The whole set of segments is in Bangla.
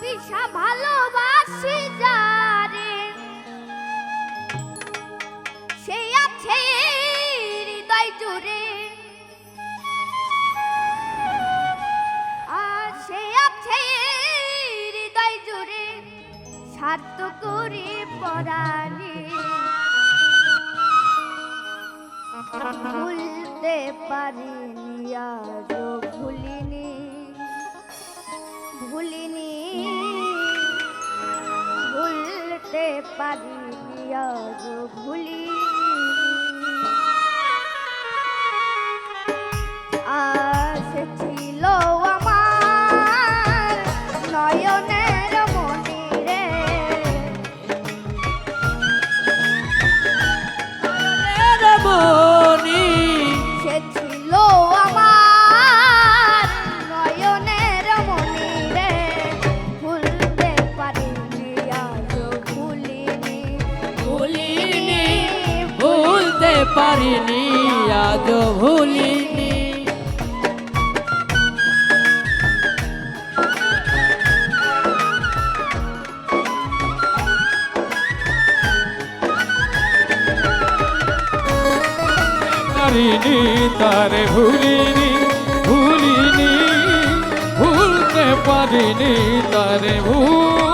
বিষা ভালোবাসি যারে। সে আছে হৃদয় জুড়ে। আর সে আছে হৃদয় জুড়ে স্বার্থ করে পরাণে ভুলতে পারিনি আর ভুলিনি। ভুলিনি। ভুলতে পারি ভুলিনি পারিনি আজ ভুলিনি। পারিনি তারে ভুলিনি ভুলিনি ভুলতে পারিনি তারে ভুল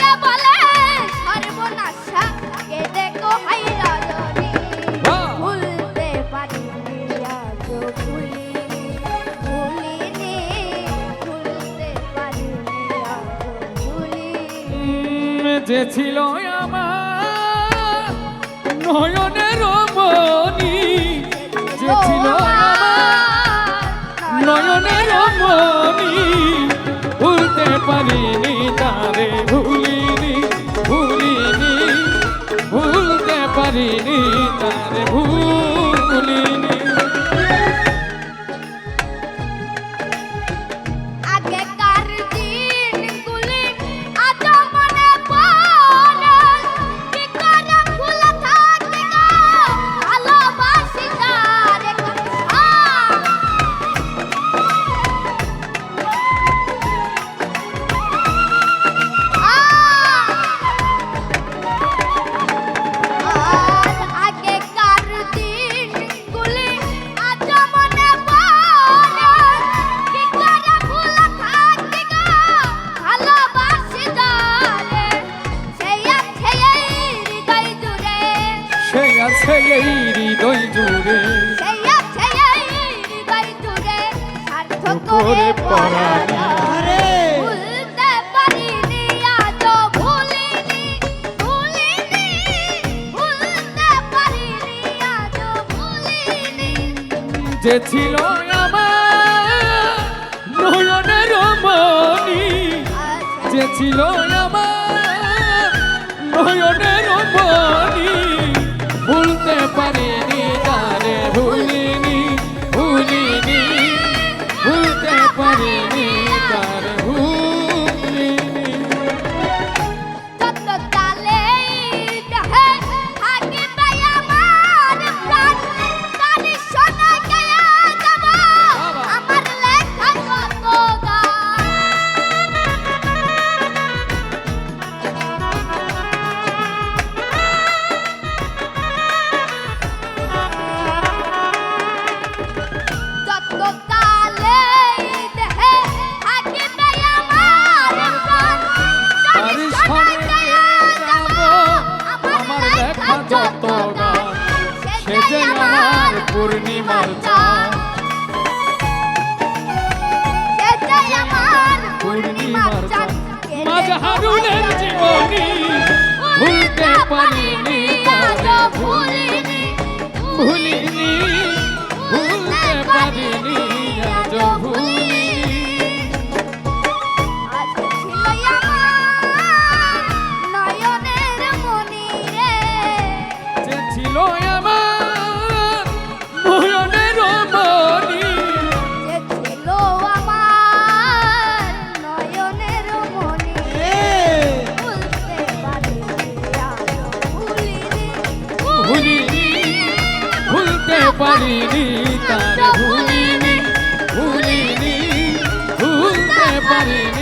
যে ছিল আমার নয়নের মনি যে ছিল নয়নের মনি ভুলতে পারিনি। আছে এই হৃদয় জুড়ে করে পড়া যে ছিল আমার নয়নের মনি যে ছিল আমার নয়নের মনি everybody. পূর্ণিমার চাঁদ। সেটাই আমার পূর্ণিমার চাঁদ। মাঝহারুলের জীবনী। ভুলতে পারিনি। তারে